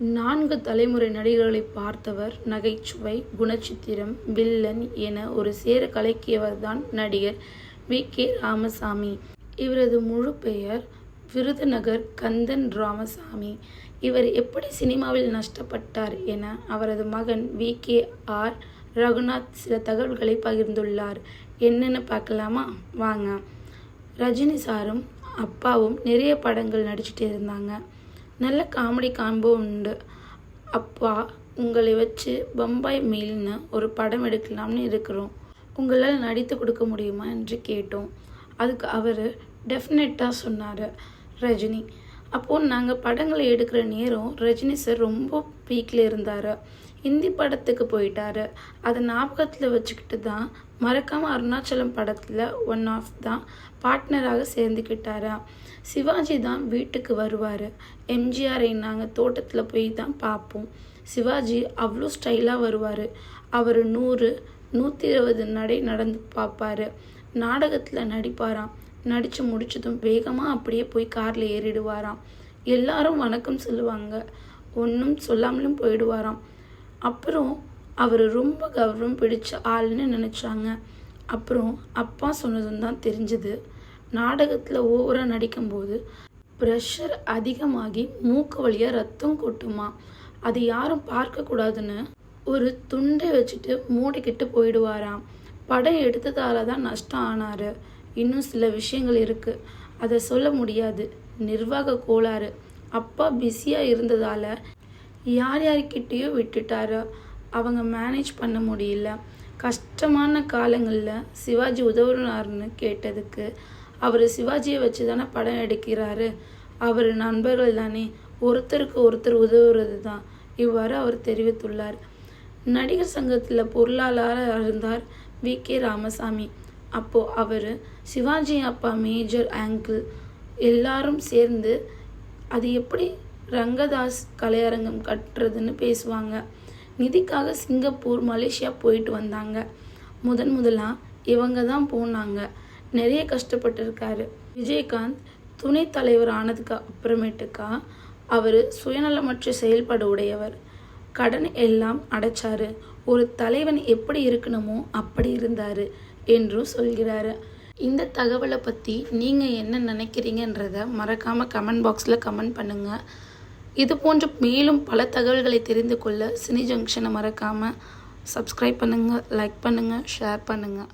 நான்கு தலைமுறை நடிகர்களை பார்த்தவர் நகைச்சுவை குணச்சித்திரம் வில்லன் என ஒரு சேர கலக்கியவர்தான் நடிகர் வி. கே. ராமசாமி. இவரது முழு பெயர் விருதுநகர் கந்தன் ராமசாமி. இவர் எப்படி சினிமாவில் நஷ்டப்பட்டார் என அவரது மகன் வி. கே. ஆர். ரகுநாத் சில தகவல்களை பகிர்ந்துள்ளார். என்னென்னு பார்க்கலாமா? வாங்க. ரஜினி சாரும் அப்பாவும் நிறைய படங்கள் நடிச்சிட்டு இருந்தாங்க. நல்ல காமெடி காம்போ உண்டு. அப்பா உங்களை வச்சு பம்பாய் மெயில்னு ஒரு படம் எடுக்கலாம்னு இருக்கிறோம். உங்களால் நடித்து கொடுக்க முடியுமா? என்று கேட்டோம். அதுக்கு அவர் டெஃபினட்டாக சொன்னார். ரஜினி அப்போது நாங்கள் படங்களை எடுக்கிற நேரம் ரஜினி சார் ரொம்ப பீக்கில் இருந்தார். ஹிந்தி படத்துக்கு போயிட்டாரு. அதை ஞாபகத்தில் வச்சுக்கிட்டு தான் மறக்காமல் அருணாச்சலம் படத்தில் ஒன் ஆஃப் தான் பார்ட்னராக சேர்ந்துக்கிட்டாரா சிவாஜி தான் வீட்டுக்கு வருவார். எம்ஜிஆரை நாங்கள் தோட்டத்தில் போய் தான் பார்ப்போம் சிவாஜி அவ்வளோ ஸ்டைலாக வருவார். அவர் நூறு நூற்றி இருபது நடை நடந்து பார்ப்பாரு நாடகத்தில் நடிப்பாராம். நடித்து முடிச்சதும் வேகமாக அப்படியே போய் காரில் ஏறிடுவாராம். எல்லாரும் வணக்கம் சொல்லுவாங்க. ஒன்றும் சொல்லாமலும் போயிடுவாராம். அப்புறம் அவர் ரொம்ப கௌரவம் பிடிச்ச ஆள்னு நினச்சாங்க. அப்புறம் அப்பா சொன்னதும் தான் தெரிஞ்சது. நாடகத்தில் ஓவராக நடிக்கும்போது ப்ரெஷர் அதிகமாகி மூக்கு வழியாக ரத்தம் கொட்டுமா. அது யாரும் பார்க்கக்கூடாதுன்னு ஒரு துண்டை வச்சுட்டு மூடிக்கிட்டு போயிடுவாராம். படம் எடுத்ததால தான் நஷ்டம் ஆனார். இன்னும் சில விஷயங்கள் இருக்குது அதை சொல்ல முடியாது. நிர்வாக கோளாறு. அப்பா பிஸியாக இருந்ததால் யார் யார்கிட்டேயோ விட்டுட்டாரோ. அவங்க மேனேஜ் பண்ண முடியல. கஷ்டமான காலங்களில் சிவாஜி உதவுனார்னு கேட்டதுக்கு அவர் சிவாஜியை வச்சு தானே படம் எடுக்கிறாரு. அவர் நண்பர்கள் தானே. ஒருத்தருக்கு ஒருத்தர் உதவுறது தான் இவ்வாறு அவர் தெரிவித்துள்ளார். நடிகர் சங்கத்தில் பொருளாளராக இருந்தார் வி கே ராமசாமி. அப்போது அவர் சிவாஜி அப்பா மேஜர் ஆங்கிள் எல்லாரும் சேர்ந்து அது எப்படி ரங்கதாஸ் கலையரங்கம் கட்டுறதுன்னு பேசுவாங்க. நிதிக்காக சிங்கப்பூர் மலேசியா போயிட்டு வந்தாங்க. முதன் முதலாக இவங்க தான் போனாங்க. நிறைய கஷ்டப்பட்டிருக்காரு. விஜயகாந்த் துணை தலைவர் ஆனதுக்கு அப்புறமேட்டுக்கா அவர் சுயநலமற்ற செயல்பாடு உடையவர். கடன் எல்லாம் அடைச்சாரு. ஒரு தலைவன் எப்படி இருக்கணுமோ அப்படி இருந்தார். என்றும் சொல்கிறாரு. இந்த தகவலை பற்றி நீங்கள் என்ன நினைக்கிறீங்கன்றத மறக்காமல் கமெண்ட் பாக்ஸில் கமெண்ட் பண்ணுங்கள் இது போன்ற மேலும் பல தகவல்களை தெரிந்து கொள்ள சினி ஜங்ஷனை மறக்காமல் சப்ஸ்கிரைப் பண்ணுங்கள் லைக் பண்ணுங்கள் ஷேர் பண்ணுங்கள்